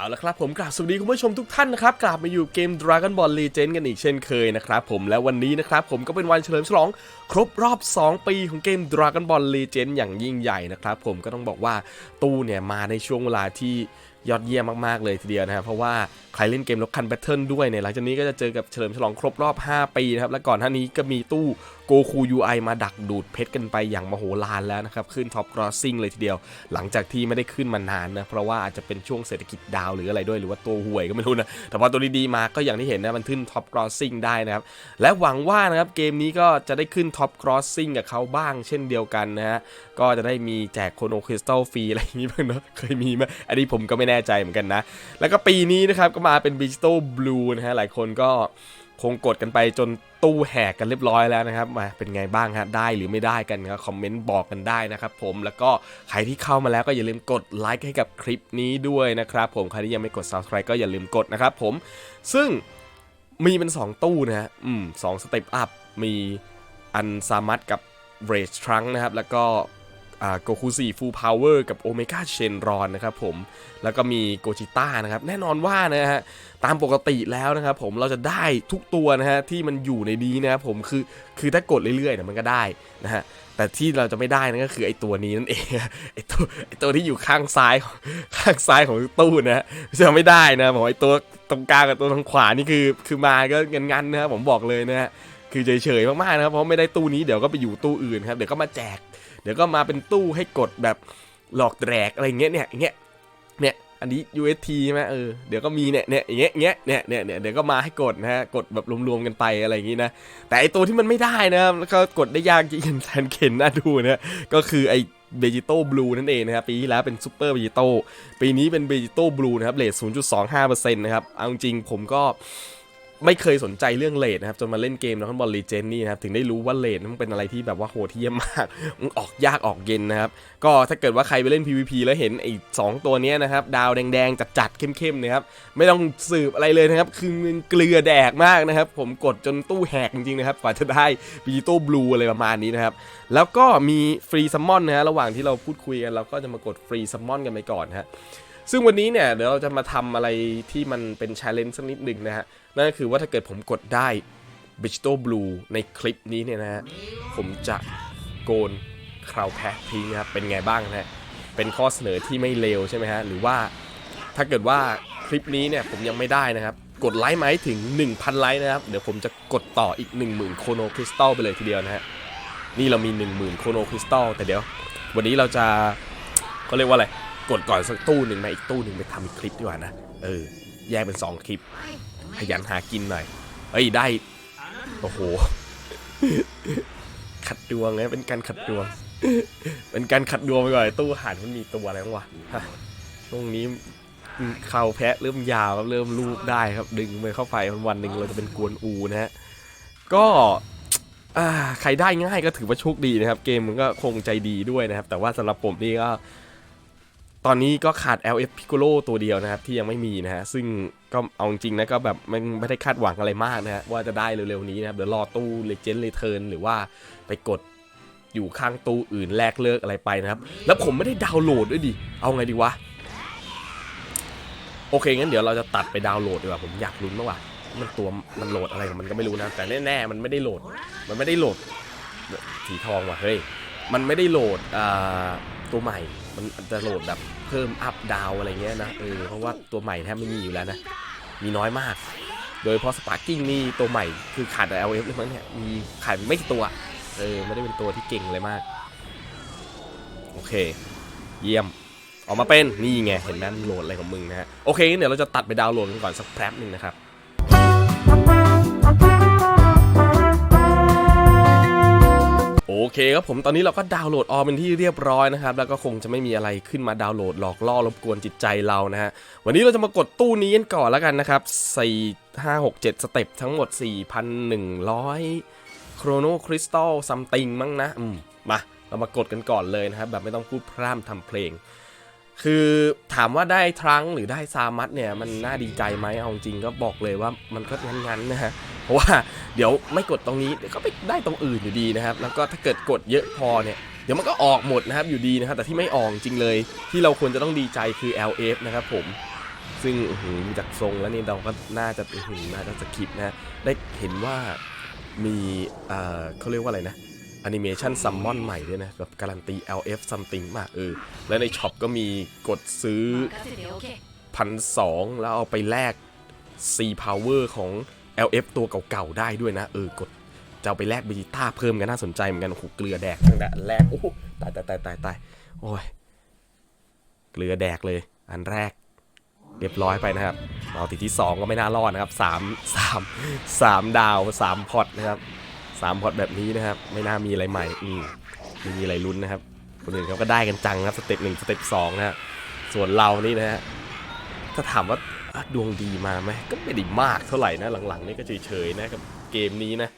เอาละครับผมกราบสวัสดีคุณผู้ชมทุกท่านนะครับกลับมาอยู่เกม Dragon Ball Legend กันอีกเช่นเคยนะครับผมและวันนี้นะครับผมก็เป็นวันเฉลิมฉลอง ครบรอบ 2 ปีของเกม Dragon Ball Legend อย่างยิ่งใหญ่นะครับผมก็ต้องบอกว่าตู้เนี่ยมาในช่วงเวลาที่ยอดเยี่ยมมาก ๆ เลยทีเดียวนะครับเพราะว่าใครเล่นเกมรถคันแบทเทิลด้วยเนี่ยหลังจากนี้ก็จะเจอกับเฉลิมฉลองครบรอบ 5 ปีนะครับและก่อนหน้านี้ก็มีตู้ โกคู UI มาดักดูดเพชรกันไปอย่างมโหฬารแล้วนะครับ ขึ้นท็อปกรอสซิ่งเลยทีเดียว หลังจากที่ไม่ได้ขึ้นมานานนะ เพราะว่าอาจจะเป็นช่วงเศรษฐกิจดาวหรืออะไรด้วยหรือว่าตัวห่วยก็ไม่รู้นะ แต่พอตัวดีๆมาก็อย่างที่เห็นนะ มันขึ้นท็อปกรอสซิ่งได้นะครับ และหวังว่านะครับเกมนี้ก็จะได้ขึ้นท็อปกรอสซิ่งกับเขาบ้างเช่นเดียวกันนะฮะก็จะได้มีแจกโคโนคริสตัลฟรีอะไรอย่างนี้บ้างเนอะเคยมีไหมอันนี้ผมก็ไม่แน่ใจเหมือนกันนะ แล้วก็ปีนี้นะครับก็มาเป็น Digital Blue นะฮะหลายคนก็ คงกดกันไปจนตู้แหกกันเรียบร้อยแล้วนะครับมาเป็นไงบ้างฮะได้หรือไม่ได้กันครับคอมเมนต์บอกกันได้นะครับผมแล้วก็ใครที่เข้ามาแล้วก็อย่าลืมกดไลค์ให้กับคลิปนี้ด้วยนะครับผมใครที่ยังไม่กด Subscribe ก็อย่าลืมกดนะครับผมซึ่งมีเป็น 2 ตู้นะฮะอืมสองสเต็ปอัพมีอันซามัตกับเรชทรังนะครับแล้วก็ โกคู4 Full Power กับโอเมก้าเชนรอนนะครับผม แล้วก็มีโกจิต้านะครับ แน่นอนว่านะฮะ ตามปกติแล้วนะครับผมเราจะได้ทุกตัวนะฮะ ที่มันอยู่ในนี้นะครับผมคือคือถ้ากดเรื่อยๆเนี่ยมันก็ได้นะฮะแต่ที่เราจะไม่ได้นั่นก็คือไอตัวนี้นั่นเองไอตัวไอตัวที่อยู่ข้างซ้ายข้างซ้ายของตู้นะฮะจะไม่ได้นะผมไอตัวตรงกลางกับตัวทางขวานี่คือคือมาก็งันๆนะครับผมบอกเลยนะฮะคือเฉยๆมากๆนะครับเพราะไม่ได้ตู้นี้เดี๋ยวก็ไปอยู่ตู้อื่นครับเดี๋ยวก็มาแจก เดี๋ยวก็มาเป็นตู้ให้กดแบบหลอกแดกอะไรเงี้ยเนี่ยเงี้ยเนี่ยอันนี้ UST ใช่ไหมเออเดี๋ยวก็มีเนี่ยเนี่ยอย่างเงี้ยเงี้ยเนี่ยเนี่ยเนี่ยเดี๋ยวก็มาให้กดนะฮะกดแบบรวมๆกันไปอะไรอย่างงี้นะแต่ไอตัวที่มันไม่ได้นะครับแล้วก็กดได้ยากจริงๆแทนเข็นน่าดูนะก็คือไอเบจิโต้บลูนั่นเองนะครับปีที่แล้วเป็นซูเปอร์เบจิโต้ปีนี้เป็นเบจิโต้บลูนะครับเลท0.25%นะครับเอาจริงผมก็ ไม่เคยสนใจเรื่องเลทนะครับจนมาเล่นเกมนะคบอลลีเจนนี่นะครับถึงได้รู้ว่าเลทมันเป็นอะไรที่แบบว่าโหดเที่ยมมากมันออกยากออกเย็นนะครับก็ถ้าเกิดว่าใครไปเล่น PVP แล้วเห็นไอ้สองตัวนี้นะครับดาวแดงๆจัดๆเข้มๆนะครับไม่ต้องสืบอะไรเลยนะครับคือมันเกลือแดกมากนะครับ ผมกดจนตู้แหกจริงๆนะครับกว่าจะได้บีโต้บลูอะไรประมาณนี้นะครับแล้วก็มีฟรีซัมมอนนะฮะระหว่างที่เราพูดคุยกันเราก็จะมากดฟรีซัมมอนกันไปก่อนฮะ ซึ่งวันนี้เนี่ยเดี๋ยวเราจะมาทำอะไรที่มันเป็นช l เลน g e สักนิดหนึ่งนะฮะ นั่นก็คือว่าถ้าเกิดผมกดได้ b i g i t a l Blue ในคลิปนี้เนี่ยนะฮะ ผมจะโกนคราวแพะทิ้งนะครับ เป็นไงบ้างนะฮะ เป็นข้อเสนอที่ไม่เลวใช่ไหมฮะ หรือว่าถ้าเกิดว่าคลิปนี้เนี่ยผมยังไม่ได้นะครับ กดไลค์ไหมาให้ถึง 1,000 ไลค์นะครับ เดี๋ยวผมจะกดต่ออีก 10,000 โคโนคริสตัลไปเลยทีเดียวนะฮะ นี่เรามี 10,000 โคโนคริสตัลแต่เดี๋ยว วันนี้เราจะเขาเรียกว่าอะไร กดก่อนสักตู้หนึ่งมาอีกตู้หนึ่งไปทำอีกคลิปดีกว่านะเออแยกเป็น 2 คลิปขยันหากินหน่อยเฮ้ยได้โอ้โหขัดดวงนะเป็นการขัดดวง เป็นการขัดดวงไปก่อนตู้อาหารมันมีตัวอะไรบ้างวะตรงนี้เข่าแพะเริ่มยาวครับเริ่มลูบได้ครับดึงมันเข้าไปวันหนึ่งเราจะเป็นกวนอูนะฮะก็ใครได้ง่ายก็ถือว่าโชคดีนะครับ เกมมันก็คงใจดีด้วยนะครับ แต่ว่าสำหรับผมนี่ก็ ตอนนี้ก็ขาด LF Piccolo ตัวเดียวนะครับที่ยังไม่มีนะฮะซึ่งก็เอาจริงนะก็แบบไมันไม่ได้คาดหวังอะไรมากนะฮะว่าจะได้เร็วๆนี้นะครับเดี๋ยวรอตู้ Legend Return หรือว่าไปกดอยู่ข้างตู้อื่นแลกเลิกอะไรไปนะครับ แล้วผมไม่ได้ดาวน์โหลดด้วยดิ เอาไงดีวะ โอเคงั้นเดี๋ยวเราจะตัดไปดาวน์โหลดดีกว่าผมอยากลุ้นมากว่า มันตัวมันโหลดอะไรของมันก็ไม่รู้นะแต่แน่ๆมันไม่ได้โหลด มันไม่ได้โหลดสีทองว่ะเฮ้ยมันไม่ได้โหลดตัวใหม่ มันจะโหลดแบบเพิ่มอัพดาวอะไรเงี้ยนะเออเพราะว่าตัวใหม่แทบไม่มีอยู่แล้วนะ มีน้อยมาก โดยเฉพาะสปาร์กิ้งนี่ตัวใหม่คือขาดแต่ LF เลยมั้งเนี่ยมีขาดไม่กี่ตัวเออไม่ได้เป็นตัวที่เก่งเลยมาก โอเค เยี่ยมออกมาเป็นนี่ไงเห็นไหมโหลดอะไรของมึงนะฮะโอเคงั้นเดี๋ยวเราจะตัดไปดาวน์โหลดกันก่อนสักแป๊บหนึ่งนะครับ โอเคครับผมตอนนี้เราก็ดาวน์โหลดออมเป็นที่เรียบร้อยนะครับ แล้วก็คงจะไม่มีอะไรขึ้นมาดาวน์โหลดหลอกล่อรบกวนจิตใจเรานะฮะวันนี้เราจะมากดตู้นี้กันก่อนแล้วกันนะครับ4 5 6 7 สเต็ปทั้งหมด 4,100 โครโนคริสตัลซัมติงมั้งนะ อืม มา เรามากดกันก่อนเลยนะครับ แบบไม่ต้องพูดพร่ำทำเพลง คือถามว่าได้ทรังหรือได้ซามัตเนี่ยมันน่าดีใจไหมเอาจริงก็บอกเลยว่ามันก็งั้นๆนะฮะเพราะว่าเดี๋ยวไม่กดตรงนี้เดี๋ยวก็ไปได้ตรงอื่นอยู่ดีนะครับ แล้วก็ถ้าเกิดกดเยอะพอเนี่ยเดี๋ยวมันก็ออกหมดนะครับอยู่ดีนะครับแต่ที่ไม่ออกจริงเลย ที่เราควรจะต้องดีใจคือ LF นะครับผมซึ่งดูจากทรงแล้วนี่เราก็น่าจะหือน่าจะสกิปนะฮะได้เห็นว่ามีเอ่อเขาเรียกว่าอะไรนะ แอนิเมชันซัมมอนใหม่ด้วยนะแบบการันตี LF something มากเออ และในช็อปก็มีกดซื้อพันสองแล้วเอาไปแลก C power ของ LF ตัวเก่าๆได้ด้วยนะ เออกดจะเอาไปแลกเบจิต้าเพิ่มกันน่าสนใจเหมือนกันโอ้โหเกลือแดกตั้งแต่แรกโอ้ตายตายตายตายตายโอ้ยเกลือแดกเลย อันแรก เรียบร้อยไปนะครับเราติดที่ 2 ก็ไม่น่ารอดนะครับ 3 3 3 ดาว 3 พอตนะครับ 3พอตแบบนี้นะครับ ไม่น่ามีอะไรใหม่อืมไม่มีอะไรลุ้นนะครับ คนอื่นเขาก็ได้กันจังนะครับสเต็ปหนึ่งสเต็ปสองนะส่วนเรานี่นะฮะถ้าถามว่าดวงดีมาไหมก็ไม่ได้มากเท่าไหร่นะหลังๆนี่ก็เฉยๆนะกับเกมนี้นะ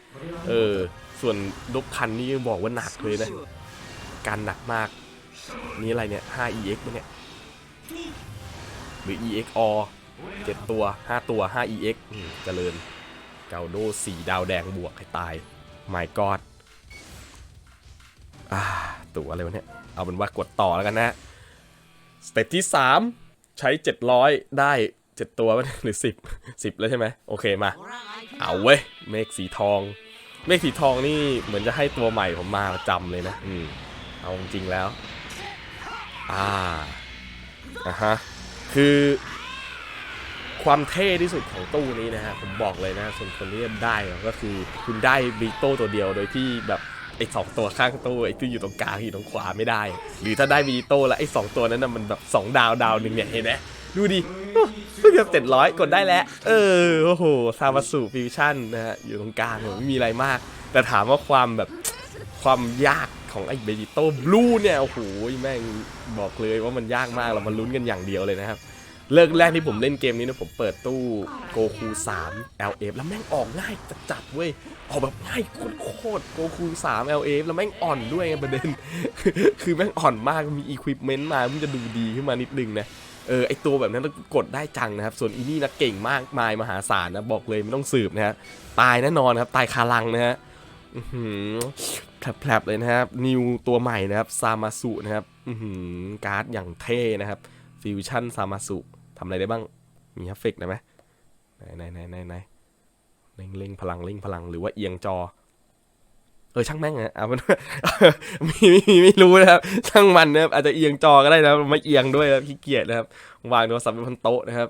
เออ ส่วนดกคันนี่บอกว่าหนักเลยนะ การหนักมาก นี่อะไรเนี่ย 5EX เนี่ย หรือ EXO 7ตัว 5 ตัว 5EX เจริญ เกาโด4ดาวแดงบวกให้ตาย My God อ่าตัวอะไรวะเนี่ย เอาเป็นว่ากดต่อแล้วกันนะสเต็ปที่ 3 ใช้ 700 ได้ 7 ตัวปะหรือ 10 10 แล้วใช่ไหมโอเคมา เอาเว้ย เมฆสีทอง เมฆสีทองนี่เหมือนจะให้ตัวใหม่ผมมาประจำเลยนะ อืม เอาจริงแล้ว อ่าอะฮะ คือ ความเท่ที่สุดของตู้นี้นะฮะผมบอกเลยนะส่วนคนที่ได้ก็คือคุณได้บีโต้ตัวเดียวโดยที่แบบไอ้สองตัวข้างตู้ไอ้ที่อยู่ตรงกลางอยู่ตรงขวาไม่ได้ หรือถ้าได้บีโต้แล้วไอ้สองตัวนั้นน่ะมันแบบสองดาวดาวหนึ่งเนี่ยเห็นไหมดูดิเพิ่งจะเจ็ดร้อยกดได้แล้ว เออโอ้โหซามาสุฟิวชั่นนะฮะอยู่ตรงกลางไม่มีอะไรมาก แต่ถามว่าความแบบความยากของไอ้เบจิโต้บลูเนี่ยโอ้โหแม่งบอกเลยว่ามันยากมากเรามาลุ้นกันอย่างเดียวเลยนะครับ เลิกแรกที่ผมเล่นเกมนี้นะผมเปิดตู้โกคู3 LF แล้วแม่งออกง่ายจัดๆเว้ยออกแบบง่ายโคตรโกคู3 LF แล้วแม่งอ่อนด้วยไงประเด็น คือแม่งอ่อนมากมีอุปกรณ์มามันจะดูดีขึ้นมานิดนึงนะเออไอตัวแบบนั้นกดได้จังนะครับ ส่วนอีนี่นะเก่งมากมายมหาศาลนะบอกเลยไม่ต้องสืบนะฮะตายแน่นอนครับ ตายคาลังนะฮะแผลบๆเลยนะครับ นิวตัวใหม่นะครับซามาสุนะครับการ์ดอย่างเท่นะครับฟิวชั่นซามาสุ ทำอะไรได้บ้าง มีเอฟเฟกได้ไหมไหนไหนไหนไหนไหนเล่งเล่งพลังเล่งพลังหรือว่าเอียงจอ เออช่างแม่งอะเอามันไม่ไม่ไม่รู้นะครับ ช่างมันนะครับอาจจะเอียงจอก็ได้นะครับไม่เอียงด้วยนะครับขี้เกียจนะครับ วางโทรศัพท์บนโต๊ะนะครับ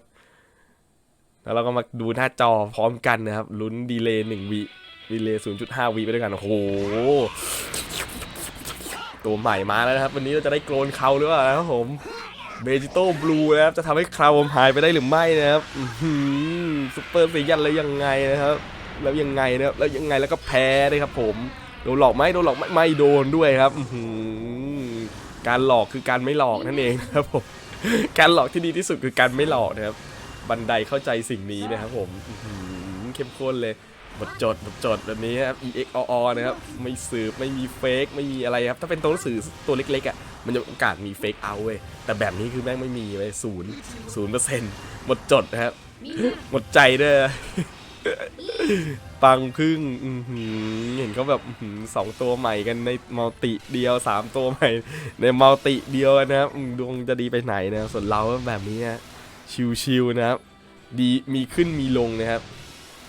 แล้วเราก็มาดูหน้าจอพร้อมกันนะครับ ลุ้นดีเลย์หนึ่งวิดีเลย์ศูนย์จุดห้าวิไปด้วยกัน โอ้โห ตัวใหม่มาแล้วนะครับ วันนี้เราจะได้โกลนเขาหรือเปล่านะครับผม เบจิโต้บลูนะครับจะทำให้คราวผมหายไปได้หรือไม่นะครับซุปเปอร์เซยันแล้วยังไงนะครับ แล้วยังไงนะครับแล้วยังไงแล้วก็แพ้เลยครับผมโดนหลอกไหมโดนหลอกไหมไม่โดนด้วยครับการหลอกคือการไม่หลอกนั่นเองครับผมการหลอกที่ดีที่สุดคือการไม่หลอกนะครับ บันไดเข้าใจสิ่งนี้นะครับผมเข้มข้นเลยบทจดบทจดแบบนี้ครับ EXOR นะครับ ไม่สืบไม่มีเฟกไม่มีอะไรครับ ถ้าเป็นตัวหนังสือตัวเล็กๆอะ มันจะมีโอกาสมีเฟกเอาเว้ยแต่แบบนี้คือแม่งไม่มีเลยศูนย์ศูนย์เปอร์เซ็นต์หมดจดนะครับหมดใจด้วยปังพึ่งอื้อหือเห็นเขาแบบอื้อหือสองตัวใหม่กันในมัลติเดียวสามตัวใหม่ ในมัลติเดียวนะครับอืมดวงจะดีไปไหนนะครับส่วนเราก็แบบนี้นะชิวๆนะครับ ดีมีขึ้นมีลงนะครับ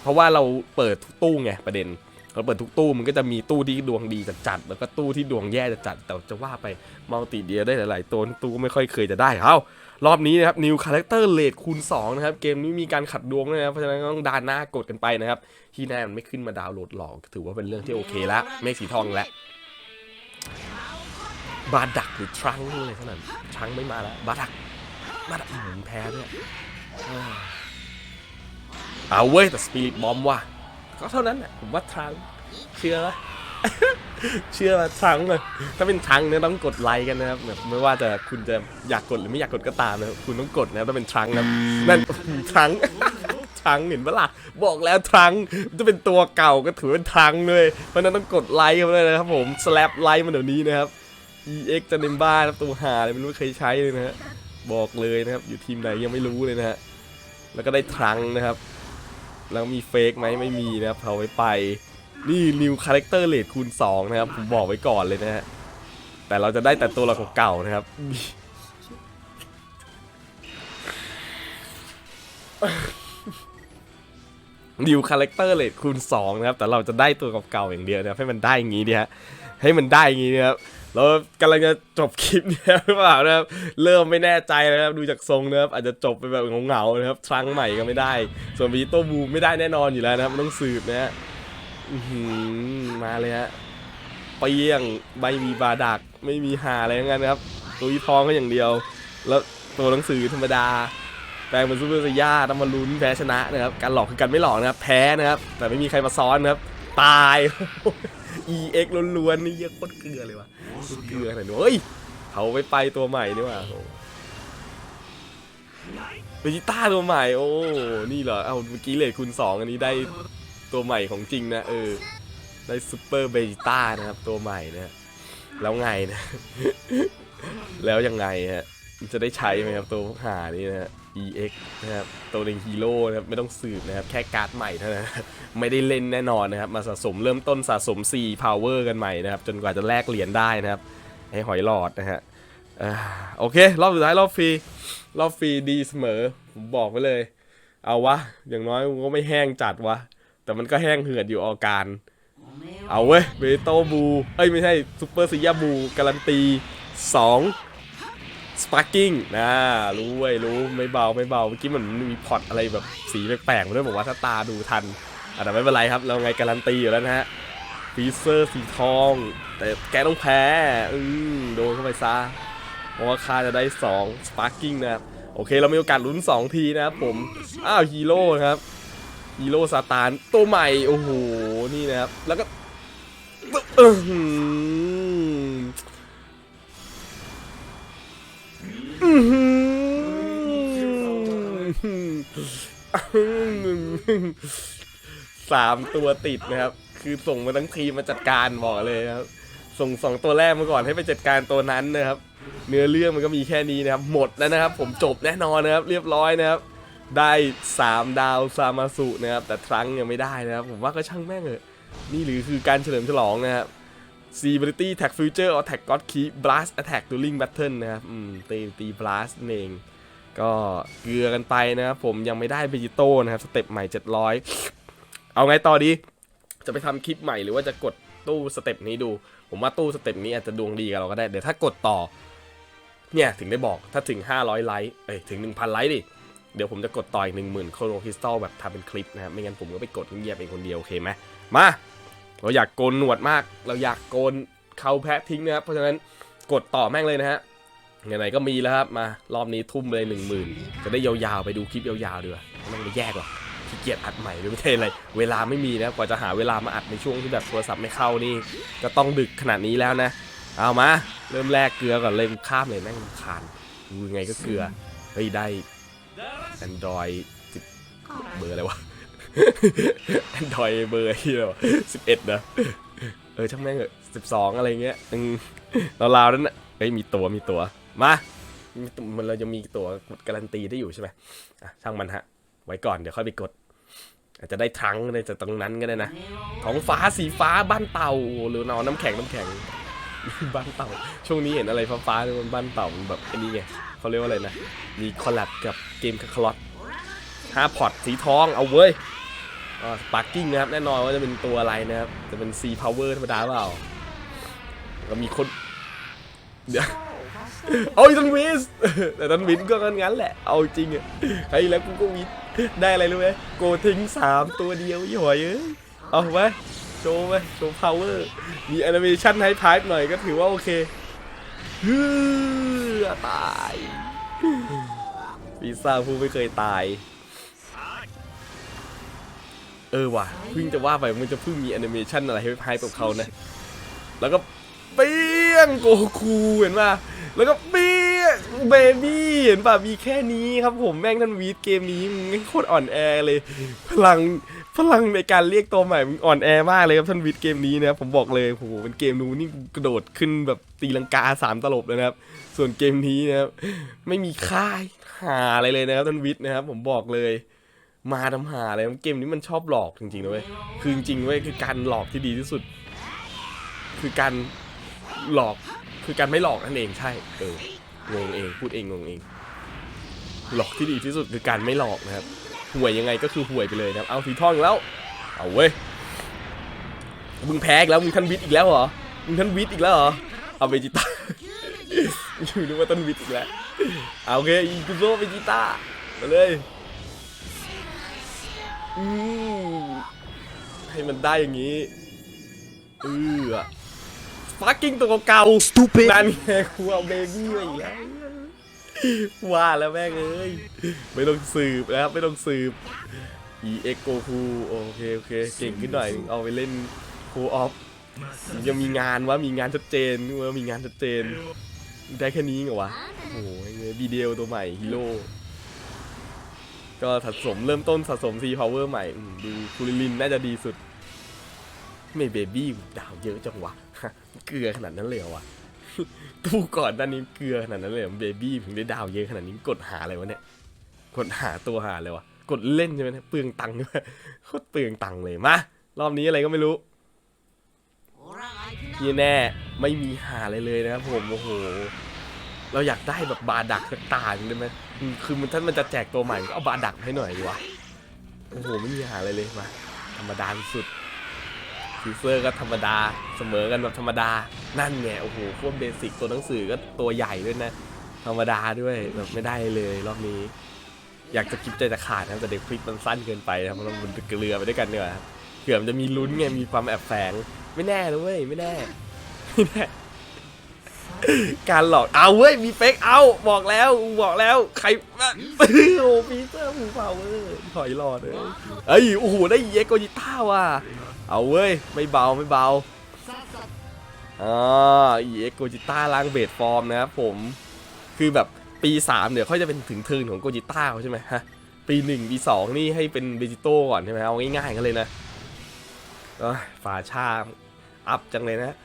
เพราะว่าเราเปิดทุกตู้ไงประเด็น เราเปิดทุกตู้มันก็จะมีตู้ที่ดวงดีจัดๆแล้วก็ตู้ที่ดวงแย่จัดๆแต่จะว่าไปมัลติเดียได้หลายๆตัวตู้ก็ไม่ค่อยเคยจะได้เอารอบนี้นะครับ New Character Rate คูณ2นะครับเกมนี้มีการขัดดวงด้วยนะครับเพราะฉะนั้นต้องดานหน้ากดกันไปนะครับ ที่แน่มันไม่ขึ้นมาดาวน์โหลดหรอกถือว่าเป็นเรื่องที่โอเคแล้วเมฆสีทองแล้วบาดักหรือทรังก์เลยเท่านั้นทรังไม่มาแล้วบาดักบาดักเหมือนแพ้ด้วยอ่าเอาเว้ยแต่สปิริตบอมว่ะ ก็เท่านั้นแหละผมว่าทรังก์เชื่อไหมเชื่อว่าทรังก์เลยถ้าเป็นทรังก์เนี่ยต้องกดไลค์กันนะครับแบบไม่ว่าจะคุณจะอยากกดหรือไม่อยากกดก็ตามนะครับคุณต้องกดนะครับถ้าเป็นทรังก์นะนั่นทรังก์ทรังก์เห็นปะล่ะบอกแล้วทรังก์มันจะเป็นตัวเก่าก็ถือเป็นทรังก์เลยเพราะฉะนั้นต้องกดไลค์กันเลยนะครับผมสแลปไลค์มันเดี๋ยวนี้นะครับ EX จะเนมบ้านะครับตัวหาเลยไม่รู้เคยใช้เลยนะฮะบอกเลยนะครับอยู่ทีมไหนยังไม่รู้เลยนะฮะแล้วก็ได้ทรังก์นะครับ แล้วมีเฟกไหมไม่มีนะครับเอาไว้ไปนี่ New Character Rate คูณ2นะครับผมบอกไว้ก่อนเลยนะฮะแต่เราจะได้แต่ตัวเราเก่าๆนะครับดิวคาแรคเตอร์เลทคูณ2นะครับแต่เราจะได้ตัวเก่าๆอย่างเดียวนะครับให้มันได้อย่างนี้ดิฮะให้มันได้อย่างนี้นะครับ เรากำลังจะจบคลิปเนี่ยหรือเปล่านะครับ เริ่มไม่แน่ใจนะครับ ดูจากทรงนะครับ อาจจะจบไปแบบเหงาๆนะครับทรังใหม่ก็ไม่ได้ ส่วนวีโต้บูมไม่ได้แน่นอนอยู่แล้วนะครับมันต้องสืบนะฮะมาเลยฮะเปรี้ยงไม่มีบาดัก ไม่มีหาอะไรทั้งนั้นนะครับ ตัวอีทองก็อย่างเดียว แล้วตัวหนังสือธรรมดาแปลงเป็นซูเปอร์สยาต้องมาลุ้นแพ้ชนะนะครับ การหลอกคือการไม่หลอกนะครับ แพ้นะครับ แต่ไม่มีใครมาซ้อนนะครับ ตาย EX ล้วนๆนี่เยอะโคตรเกลือเลยวะเกลือขนาดนี้เฮ้ยเขาไปไปตัวใหม่นี่ว่าโอ้เบจิต้าตัวใหม่ โอ้ นี่เหรอ เอาเมื่อกี้เลทคูณสองอันนี้ได้ตัวใหม่ของจริงนะ เออ ได้ซูเปอร์เบจิต้านะครับ ตัวใหม่นะแล้วไงนะ แล้วยังไงฮะ จะได้ใช้ไหมครับตัวหานี่นะฮะ EX นะครับตัวหนึ่งฮีโร่นะครับไม่ต้องสืบนะครับแค่การ์ดใหม่เท่านั้นนะครับไม่ได้เล่นแน่นอนนะครับมาสะสมเริ่มต้นสะสม 4 power กันใหม่นะครับจนกว่าจะแลกเหรียญได้นะครับให้หอยหลอดนะฮะโอเค รอบสุดท้ายรอบฟรีรอบฟรีดีเสมอ ผมบอกไว้เลย เอาวะ อย่างน้อยก็ไม่แห้งจัดวะ แต่มันก็แห้งเหือดอยู่อาการ เอาเว้ยเบโตบู เอ้ย ไม่ใช่ซูเปอร์ซียาบู การันตี 2 สปาร์กิ้งนะรู้เว้ยรู้ไม่เบาไม่เบาเมื่อกี้มันมีพอตอะไรแบบสีแปลกๆมาด้วยบอกว่าถ้าตาดูทันอะแต่ไม่เป็นไรครับ เราไงการันตีอยู่แล้วนะฮะฟีเซอร์สีทอง แต่แกต้องแพ้อืมโดนเข้าไปซะเพราะว่าค่าจะได้2สปาร์กิ้งนะครับโอเคเรามีโอกาสลุ้น 2 ทีนะครับผม อ้าวฮีโร่ครับฮีโร่ซาตานตัวใหม่ โอ้โห นี่นะครับ แล้วก็เออ สามตัวติดนะครับ คือส่งมาทั้งทีมาจัดการบอกเลยครับ ส่งสองตัวแรกมาก่อนให้ไปจัดการตัวนั้นนะครับ เนื้อเรื่องมันก็มีแค่นี้นะครับ หมดแล้วนะครับ ผมจบแน่นอนนะครับ เรียบร้อยนะครับ ได้3ดาวซามาสุนะครับ แต่ทรังยังไม่ได้นะครับ ผมว่าก็ช่างแม่งเถอะนี่หรือคือการเฉลิมฉลองนะครับ c b i l i t y Tag Future or Tag God Keep Blast Attack Dueling Battle นะครับตีตี Blast นั่นเองก็เกลือกันไปนะครับผมยังไม่ได้เบจิโต้นะครับ สเต็ปใหม่ 700 เอาไงต่อดี จะไปทำคลิปใหม่หรือว่าจะกดตู้สเต็ปนี้ดู ผมว่าตู้สเต็ปนี้อาจจะดวงดีกับเราก็ได้ เดี๋ยวถ้ากดต่อ เนี่ยถึงได้บอกถ้าถึง 500 ไลค์ เอ้ยถึง 1,000 ไลค์ดิ เดี๋ยวผมจะกดต่ออีก 10,000 โคโนคริสตัลแบบทำเป็นคลิปนะครับ ไม่งั้นผมก็ไปกดเงียบเองคนเดียว โอเคไหมมา เราอยากโกนหนวดมาก เราอยากโกนเขาแพะทิ้งนะครับเพราะฉะนั้นกดต่อแม่งเลยนะฮะไหนๆก็มีแล้วครับมารอบนี้ทุ่มเลย1 0,000จะได้ยาวๆไปดูคลิปยาวๆดีกว่าไม่ต้องไปแยกหรอกขี้เกียจอัดใหม่ไม่ใช่อะไรเวลาไม่มีนะกว่าจะหาเวลามาอัดในช่วงที่แบบโทรศัพท์ไม่เข้านี่ก็ต้องดึกขนาดนี้แล้วนะ เอามา เริ่มแรกเกลือก่อนเลยข้ามเลยแม่งคาญดูยังไงก็เกลือเฮ้ยได้ Android 10เบอร์อะไรวะ Android เบอร์ที่เราสิบเอ็ดนะ เออช่างแม่งเหอสิบสองอะไรเงี้ยอืมราวๆนั้นนะเฮ้ยมีตัวมีตัว มามันเราจะมีตัวการันตีได้อยู่ใช่ไหมอะช่างมันฮะ ไว้ก่อนเดี๋ยวค่อยไปกด อาจจะได้ทรังในจากตรงนั้นก็ได้นะท้องฟ้าสีฟ้าบ้านเต่าหรือนอนน้ำแข็งน้ำแข็งบ้านเต่า ช่วงนี้เห็นอะไรฟ้าๆเนี่ยมันบ้านเต่ามันแบบไอ้นี่ไงเขาเรียกว่าอะไรนะ มีคอลแลบกับเกมคาคลอตห้าพอร์ตสีทองเอาเว้ย สปาร์กิ้งนะครับแน่นอนว่าจะเป็นตัวอะไรนะครับ จะเป็น C power ธรรมดาเปล่า ก็มีคนเดี๋ยวเอาอีตันวิสแต่ตันวินก็งั้นแหละ เอาจริงอะไอ้แล้วกูก็วินได้อะไรรู้ไหมโกทิ้งสามตัวเดียวยี่หอยเอ้ยเอาไว้โชว์ไว้โชว์ power มีแอนิเมชันไฮพายหน่อยก็ถือว่าโอเคฮือตายปีซ่าผู้ไม่เคยตาย เออว่ะเพิ่งจะว่าไปมันจะเพิ่งมีแอนิเมชันอะไรให้ไฮกับเขานะ แล้วก็เปี้ยงโกคูเห็นป่ะแล้วก็เปี้ยงเบบี้เห็นป่ะมีแค่นี้ครับผมแม่งท่านวีดเกมนี้มึงโคตรอ่อนแอเลย พลังพลังในการเรียกตัวใหม่มึงอ่อนแอมากเลยครับท่านวีดเกมนี้นะครับผมบอกเลยโหเป็นเกมนู้นนี่กระโดดขึ้นแบบตีลังกาสามตลบเลยนะครับ ส่วนเกมนี้นะครับไม่มีค่ายหาอะไรเลยนะครับท่านวิทย์นะครับผมบอกเลย มาทำหาอะไรเกมนี้มันชอบหลอกจริงๆนะเว้ยคือจริงๆเว้ยคือการหลอกที่ดีที่สุด คือการหลอกคือการไม่หลอกนั่นเองใช่เอองงเองพูดเองงงเอง หลอกที่ดีที่สุดคือการไม่หลอกนะครับห่วยยังไงก็คือห่วยไปเลยนะครับเอาสีทองอีกแล้วเอาเว้ยมึงแพ้อีกแล้วมึงทันวิทย์อีกแล้วเหรอมึงทันวิทย์อีกแล้วเหรอเอาเวจิต้าอยู่นึกว่าต้นวิทย์อีกแล้วเอาโอเคอีกุโซเวจิต้ามาเลย อือให้มันได้อย่างนี้เออฟักกิ้งตัวเก่า Stupid นั่นไงกูเอาเบบี้ไปอีกแล้วว่าแล้วแม่งเอ้ยไม่ต้องสืบนะครับไม่ต้องสืบ EX Goku โอเคโอเคเก่งขึ้นหน่อยเอาไปเล่นคูออฟยังมีงานวะมีงานชัดเจนว่ามีงานชัดเจน ได้แค่นี้เหรอวะโอ้ยวีดีโอตัวใหม่ฮีโร่ ก็สะสมเริ่มต้นสะสม C power ใหม่อืมดูคูริลินน่าจะดีสุด ไม่เบบี้ดาวเยอะจังวะ เกลือขนาดนั้นเลยเหรอวะตู้ก่อนด้านนี้เกลือขนาดนั้นเลยเบบี้ถึงได้ดาวเยอะขนาดนี้กดหาอะไรวะเนี่ย กดหาตัวหาเลยวะ กดเล่นใช่ไหมเนี่ยเปลืองตังค์ด้วยโคตรเปลืองตังค์เลยมารอบนี้อะไรก็ไม่รู้ที่แน่ไม่มีหาอะไรเลยนะครับผมโอ้โห เราอยากได้แบบบาดักสักตาหนึ่งได้ไหมคือมันถ้านมันจะแจกตัวใหม่ก็เอาบาดักให้หน่อยดีวะโอ้โหไม่มีหาอะไรเลยมาธรรมดาสุดฟีเซอร์ก็ธรรมดาเสมอกันแบบธรรมดา นั่นไงโอ้โหโคตรเบสิกตัวหนังสือก็ตัวใหญ่ด้วยนะ ธรรมดาด้วยแบบไม่ได้เลยรอบนี้ อยากจะคลิปใจจะขาดนะแต่เด็กคลิปมันสั้นเกินไปนะครับมันมันเกลือไปด้วยกันเนี่ยเผื่อมันจะมีลุ้นไงมีความแอบแฝงไม่แน่นะเว้ยไม่แน่ไม่แน่ การหลอกเอาเว้ยมีเฟกเอาบอกแล้วบอกแล้วใครมาโอ้ปีเตอร์หูเผาเว้ยถอยหลอดเลยเอ้ยโอ้โหได้เยโกจิต้าว่ะเอาเว้ยไม่เบาไม่เบาอ่าเยโกจิต้าล้างเบสฟอร์มนะครับผมคือแบบปีสามเดี๋ยวเขาจะเป็นถึงเทิร์นของโกจิต้าเขาใช่ไหมฮะปีหนึ่งปีสองนี่ให้เป็นเบจิโต้ก่อนใช่ไหมเอาง่ายๆกันเลยนะเอ้ยฝาชาอัพจังเลยนะ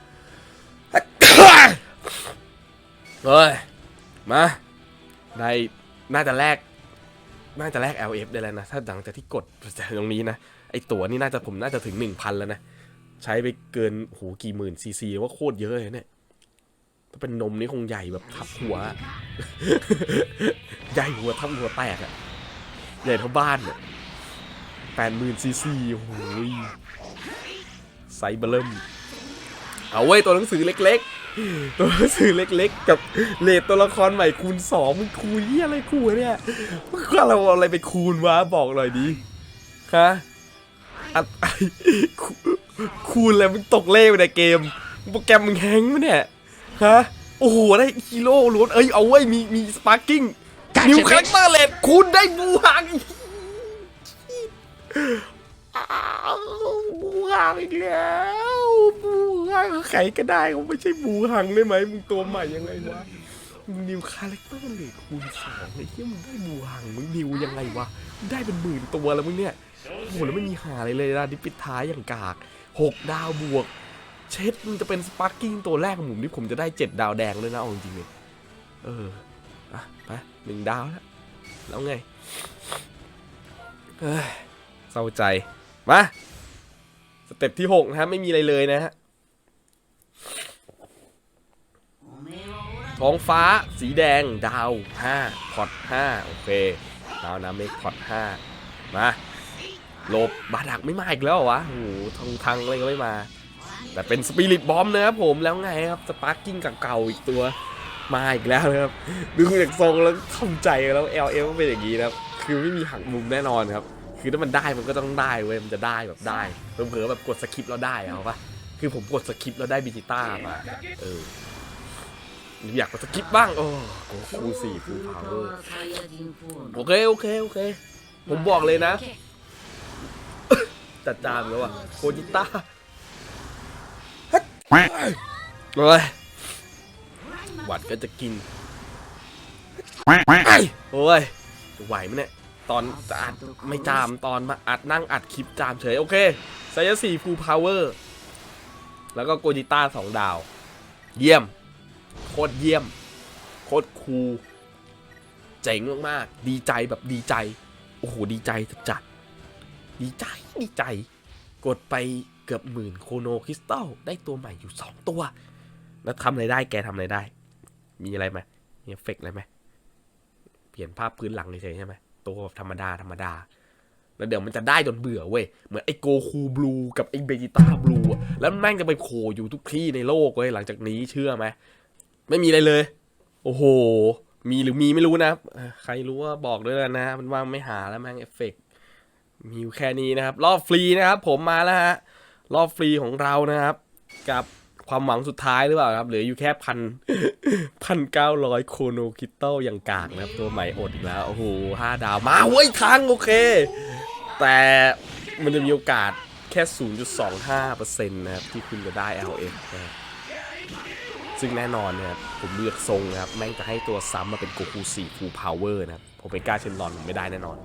เฮ้ย มาได้น่าจะแลกน่าจะแลก LF ได้แล้วนะ ถ้าหลังจากที่กดตรงนี้นะ ไอตั๋วนี่น่าจะผมน่าจะถึง 1,000 แล้วนะ ใช้ไปเกินโหกี่หมื่นซีซีว่าโคตรเยอะเลยเนี่ย ถ้าเป็นนมนี่คงใหญ่แบบทับหัว ใหญ่หัวทับหัวแตกอะใหญ่เท่าบ้านเนี่ยแปดหมื่นซีซีโอ้ยไซส์เบลเริ่ม เอาไว้ตัวหนังสือเล็ก ๆ ตัวหนังสือเล็กๆ กับเลทตัวละครใหม่คูณสองมึงคูณเหียอะไรคูณเนี่ยมึงก็เราเอาอะไรไปคูณวะบอกหน่อยดิคะอัดไอคูคูณอะไรมึงตกเลขไปในเกม โปรแกรมมึงแฮงก์มะเนี่ยฮะโอ้โหได้ฮีโร่ล้วนเอ้ยเอาไว้ยมีมีสปาร์กิ้งนิวคาแรคเตอร์เลทคูณได้บูฮังอ้าว บูฮังอีกแล้วบูฮังใครก็ได้เขาไม่ใช่บูฮังได้ไหมมึงตัวใหม่ยังไงวะมึงนิวคาแรคเตอร์เลทคูณสองไอ้เหี้ยมึงได้บูฮังมึงนิวยังไงวะมึงได้เป็นหมื่นตัวแล้วมึงเนี่ยโอ้โหแล้วไม่มีหาอะไรเลยนะที่ปิดท้ายอย่างกากหกดาวบวก เช็ดมันจะเป็นสปาร์กิ้งตัวแรกของผมที่ผมจะได้เจ็ดดาวแดงเลยนะเอาจริงๆเลยเอออะไปหนึ่งดาวแล้วแล้วไงเฮ้ยเศร้าใจ มาสเต็ปที่หกนะครับไม่มีอะไรเลยนะฮะท้องฟ้าสีแดงดาวห้าพอตห้าโอเคดาวน้ำเมกพอตห้ามาหลบบาดักไม่มาอีกแล้ววะโอ้โหทางทางอะไรก็ไม่มา แต่เป็นสปิริตบอมนะครับผมแล้วไงครับสปาร์กิ้งเก่าๆอีกตัวมาอีกแล้วนะครับดูจากทรงแล้วทำใจแล้ว LL ก็เป็นอย่างนี้นะครับ คือไม่มีหักมุมแน่นอนครับ คือถ้ามันได้มันก็ต้องได้เว้ยมันจะได้แบบได้เผลอๆแบบกดสคริปแล้วได้เอาปะคือผมกดสคริปแล้วได้บิจิต้ามาเอออยากกดสคิปบ้างโอ้โหคูสี่ฟูลพาวเวอร์โอเคโอเคโอเค ผมบอกเลยนะ จัดจานแล้วอะโคจิต้าโอ้ยหวัดก็จะกินไอ้โอ้ยจะไหวไหมเนี่ย ตอนจะอัดไม่จามตอนมาอัดนั่งอัดคลิปจามเฉย โอเคไซยสี่ฟูลพาวเวอร์ แล้วก็โกจิต้าสองดาว เยี่ยม โคตรเยี่ยม โคตรคูลเจ๋งมากๆ ดีใจแบบดีใจ โอ้โห ดีใจจัด ดีใจ ดีใจ กดไปเกือบหมื่นโคโนคริสตัลได้ตัวใหม่อยู่ 2 ตัว แล้วทำอะไรได้แกทำอะไรได้ มีอะไรไหมมีเอฟเฟกต์อะไรไหมเปลี่ยนภาพพื้นหลังเฉยใช่ไหม ตัวแบบธรรมดาธรรมดา แล้วเดี๋ยวมันจะได้จนเบื่อเว้ย เหมือนไอ้โกคูบลูกับไอ้เบจิต้าบลูแล้วแม่งจะไปโผล่อยู่ทุกที่ในโลกเว้ยหลังจากนี้เชื่อไหมไม่มีอะไรเลย โอ้โห มีหรือมีไม่รู้นะครับใครรู้ว่าบอกด้วยนะมันว่าไม่หาแล้วแม่งเอฟเฟกต์มีอยู่แค่นี้นะครับ รอบฟรีนะครับ ผมมาแล้วฮะรอบฟรีของเรานะครับ กับ ความหวังสุดท้ายหรือเปล่าครับเหลืออยู่แค่พันพันเก้าร้อยโคโนคิโตอย่างกากนะครับ ตัวใหม่อดอีกแล้ว โอ้โหห้าดาวมาเว้ยทางโอเค แต่มันจะมีโอกาสแค่ 0.25%นะครับ ที่คุณจะได้ LF นะครับซึ่งแน่นอนนะครับผมเลือกทรงนะครับ แม่งจะให้ตัวซ้ำมาเป็นโกคู4 Full Power นะครับ ผมเป็นกล้าเชนรอนผมไม่ได้แน่นอน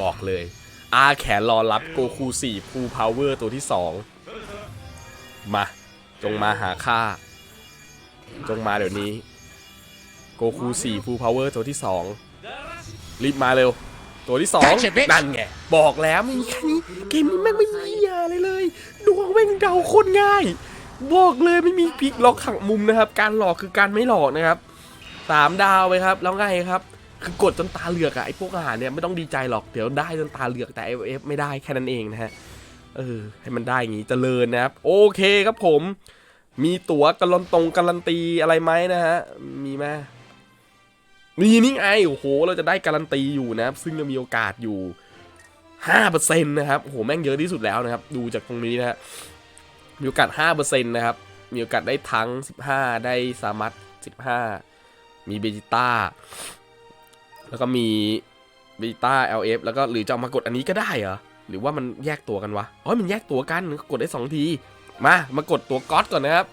บอกเลยอาแขนรอรับโกคู4 Full Power ตัวที่ 2 มา จงมาหาค่าจงมาเดี๋ยวนี้ โกคู4 Full Power ตัวที่2รีบมาเร็ว ตัวที่2นั่นไง บอกแล้วไม่มีแค่นี้ เกมนี้แม่งไม่มียาเลยเลย ดวงแม่งเดาโคตรง่าย บอกเลยไม่มีพลิกล็อกขังมุมนะครับ การหลอกคือการไม่หลอกนะครับสามดาวไปครับ แล้วไงครับ คือกดจนตาเหลือกอะไอ้พวกอาหารเนี่ยไม่ต้องดีใจหรอก เดี๋ยวได้จนตาเหลือกแต่ FF ไม่ได้แค่นั้นเองนะฮะ เออ ให้มันได้อย่างงี้เจริญนะครับ โอเคครับผม มีตั๋วการันตรงการันตีอะไรไหมนะฮะ มีไหมมีนี่ไงโอ้โห เราจะได้การันตีอยู่นะครับ ซึ่งจะมีโอกาสอยู่ห้าเปอร์เซ็นต์นะครับโอ้โห แม่งเยอะที่สุดแล้วนะครับ ดูจากตรงนี้นะฮะ มีโอกาสห้าเปอร์เซ็นต์นะครับ มีโอกาสได้ทั้งสิบห้าได้ซามัตสิบห้ามีเบจิต้า แล้วก็มีเบจิต้า LF แล้วก็หรือจะเอามากดอันนี้ก็ได้เหรอ หรือว่ามันแยกตัวกันวะอ๋อมันแยกตัวกันกดได้สองที มามากดตัวก๊อตก่อนนะครับ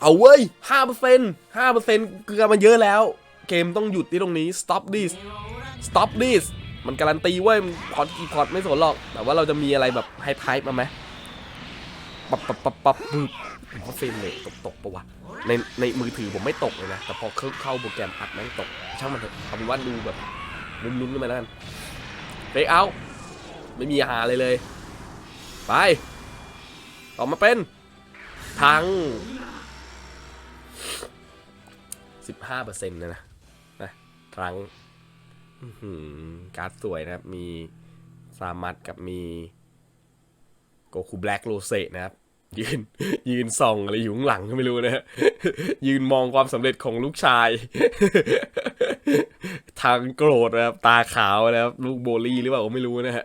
เอาเว้ยห้าเปอร์เซ็นต์ห้าเปอร์เซ็นต์เกือมันเยอะแล้ว เกมต้องหยุดที่ตรงนี้ stop this stop this มันการันตีเว้ยพอร์ดกี่พอร์ดไม่สนหรอก แต่ว่าเราจะมีอะไรแบบไฮไพมาไหมปับปับปับปับปึ๊บผมว่าเฟรมเลยตกตกปะวะในในมือถือผมไม่ตกเลยนะ แต่พอเข้าเข้าโปรแกรมอัดแม่งตก ช่างมันเถอะเอาเป็นว่าดูแบบลุ้นๆกันไปแล้วกันเฟกเอา ไม่มีอาหารเลยเลย ไปออกมาเป็น ทั้ง 15%นะนะนะทรังอื้อหือการ์ดสวยนะครับ มีซามัดกับมีโกคูแบล็กโรเซนะครับ ยืนยืนส่องอะไรอยู่ข้างหลังก็ไม่รู้นะฮะยืนมองความสำเร็จของลูกชาย ทางโกรธนะครับตาขาวนะครับลูกโบลี่หรือเปล่าก็ไม่รู้นะฮะ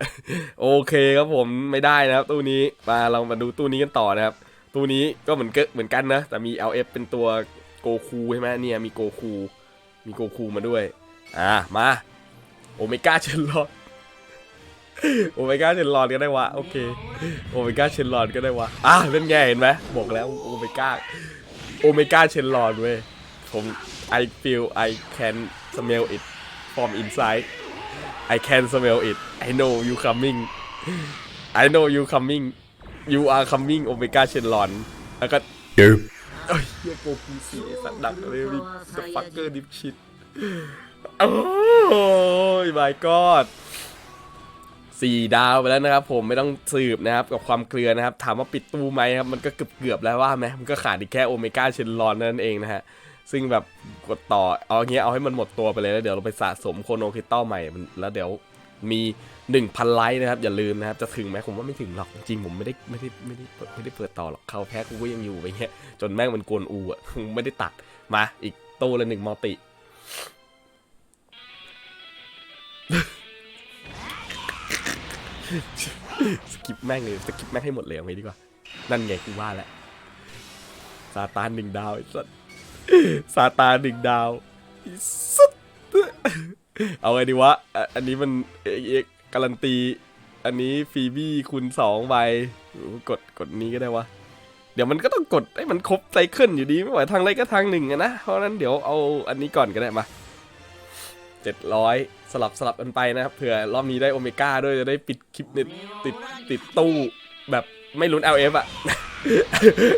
โอเคครับผมไม่ได้นะครับตู้นี้มาเรามาดูตู้นี้กันต่อนะครับ ตู้นี้ก็เหมือนเกเหมือนกันนะ แต่มี LF เป็นตัวโกคูใช่ไหมเนี่ยมีโกคูมีโกคูมาด้วย อ่ามาโอเมก้าเชนลอ โอเมก้าเชนลอนก็ได้วะ โอเค โอเมก้าเชนลอนก็ได้วะ อะเล่นไงเห็นไหมบอกแล้วโอเมก้า โอเมก้าเชนลอนเว้ย ผม I feel I can smell it from inside I can smell it I know you coming I know you coming you are coming โอเมก้าเชนลอนแล้วก็เอ้ยเฮียโกคูสีสัตว์ดักเลยดิสฟักเกอร์ดิฟชิดโอ้ย my god สี่ดาวไปแล้วนะครับ ผมไม่ต้องสืบนะครับกับความเกลือนะครับ ถามว่าปิดตู้ไหมครับ มันก็เกือบเกือบๆแล้วว่าไหมมันก็ขาดอีกแค่โอเมก้าเชนลอนนั่นเองนะฮะซึ่งแบบกดต่อเอาเงี้ยเอาให้มันหมดตัวไปเลยแล้วเดี๋ยวเราไปสะสมโคโนคิตอลใหม่แล้วเดี๋ยวมี 1,000 ไลค์นะครับ อย่าลืมนะครับ จะถึงไหมผมว่าไม่ถึงหรอกจริงผมไม่ได้ไม่ได้ไม่ได้ไม่ได้เปิดต่อหรอกเขาแพ้กูก็ยังอยู่ไปเงี้ยจนแม่งมันกวนอูอะไม่ได้ตัดมาอีกตู้ละหนึ่งมัลติ สกิปแม่งเลยสกิปแม่งให้หมดเลยเอาไงดีกว่า นั่นไงกูว่าแหล้วซาตานหนึ่งดาวไอ้สัสซาตานหนึ่งดาวไอ้สัสเอาไงดีวะ อันนี้มันเอกการันตี อันนี้ฟีบี้คูณสองใบกดกดนี้ก็ได้วะ เดี๋ยวมันก็ต้องกดให้มันครบไซเคิลอยู่ดี ไม่ไหวทางใดก็ทางหนึ่งนะ เพราะนั้นเดี๋ยวเอาอันนี้ก่อนก็ได้มา เจ็ดร้อยสลับสลับกันไปนะครับเผื่อรอบนี้ได้โอเมก้าด้วยจะได้ปิดคลิปเน็ตติดติดตู้แบบไม่ลุ้น LF อะ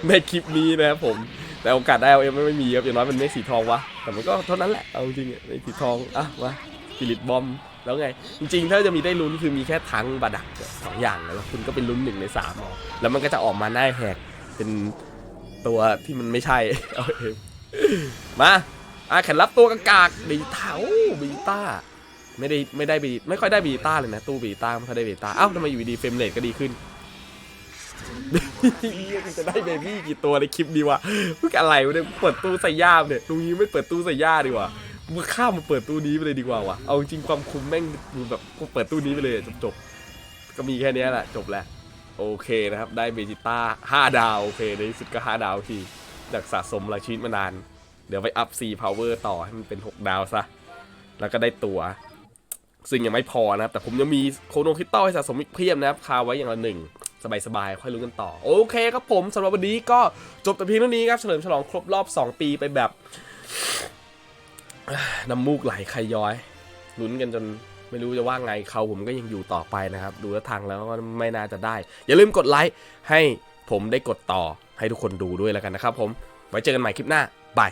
ในคลิปนี้นะครับผมแต่โอกาสได้ LF ไม่มีครับอย่างน้อยมันไม่สีทองวะแต่มันก็เท่านั้นแหละเอาจริงๆอะไม่สีทองอะมาฟิลิปบอมแล้วไง จริงๆ ถ้าจะมีได้ลุ้นคือมีแค่ทั้งบาดักสองอย่างแล้วคุณก็เป็นลุ้นหนึ่งในสามเอาแล้วมันก็จะออกมาหน้าแหกเป็นตัวที่มันไม่ใช่เอาเองมา อะแขนรับตัวกากากบีต้าโอ้บีต้าไม่ได้ไม่ได้บีไม่ค่อยได้บีต้าเลยนะ ตู้บีต้าไม่ค่อยได้บีต้าอ้าทำไมอยู่ดีเฟรมเรทก็ดีขึ้นจะได้เบบี้กี่ตัวในคลิปดีวะมึงอะไรวะเนี่ยเปิดตู้ใส่ย่ามเนี่ยตรงนี้ไม่เปิดตู้ใส่ย่าดีกว่ามึงข้ามมาเปิดตู้นี้ไปเลยดีกว่าวะเอาจริงความคุ้มแม่งดูแบบเปิดตู้นี้ไปเลยจบจบๆก็มีแค่นี้แหละจบแล้วโอเคนะครับ ได้เบจิต้าห้าดาว โอเคในที่สุดก็ห้าดาวทีจากสะสมรายชีวิตมานาน เดี๋ยวไปอัพซีพาวเวอร์ต่อให้มันเป็น 6 ดาวซะ แล้วก็ได้ตัว ซึ่งยังไม่พอนะครับ แต่ผมยังมีโคโนคริสตัลให้สะสมอีกเพียบนะครับ คาไว้อย่างละหนึ่งสบายๆ ค่อยลุ้นกันต่อ โอเคครับผมสำหรับวันนี้ก็จบแต่เพียงเท่านี้ครับ เฉลิมฉลองครบรอบ 2 ปีไปแบบน้ำมูกไหลใครย้อยลุ้นกันจนไม่รู้จะว่าไงเขาผมก็ยังอยู่ต่อไปนะครับ ดูแล้วทางแล้วก็ไม่น่าจะได้ อย่าลืมกดไลค์ให้ผมได้กดต่อให้ทุกคนดูด้วยแล้วกันนะครับผม ไว้เจอกันใหม่คลิปหน้าบาย